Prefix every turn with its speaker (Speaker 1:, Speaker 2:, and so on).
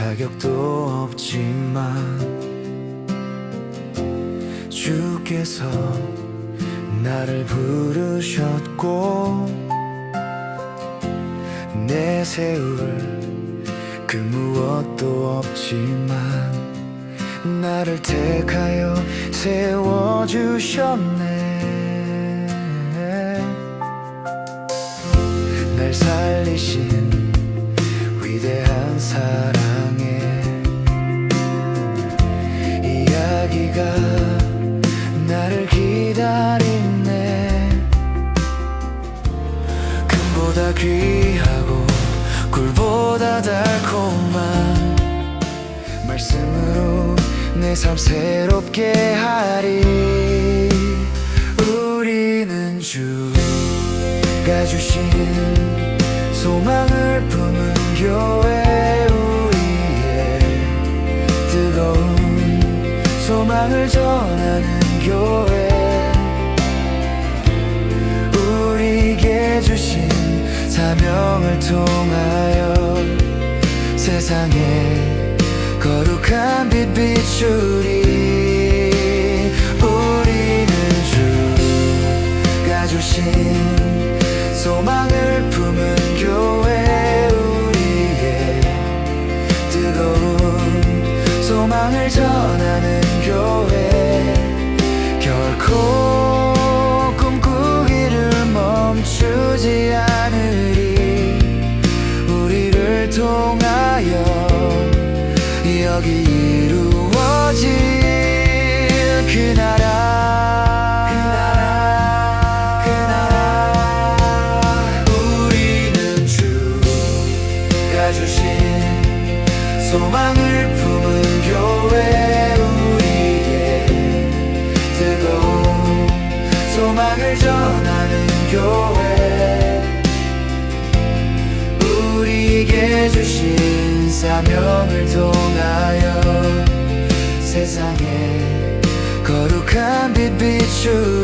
Speaker 1: 자격도 없지만 주께서 나를 부르셨고 내세울 그 무엇도 없지만 나를 택하여 세워주셨네. 날 살리신 위대한 사랑 귀하고 꿀보다 달콤한 말씀으로 내 삶 새롭게 하리. 우리는 주가 주신 소망을 품은 교회 우리의 뜨거운 소망을 전하는 교회 사명을 통하여 세상에 거룩한 빛 비추리 우리는 주가 주신 소망을 품은 교회 우리의 뜨거운 소망을 전하는 교회 결코 통하여 여기 이루어질 그 나라. 그 나라. 우리는 주가 주신 소망을 품은 교회 우리의 뜨거운 소망을 전하는 교회 세상에 거룩한 빛 비추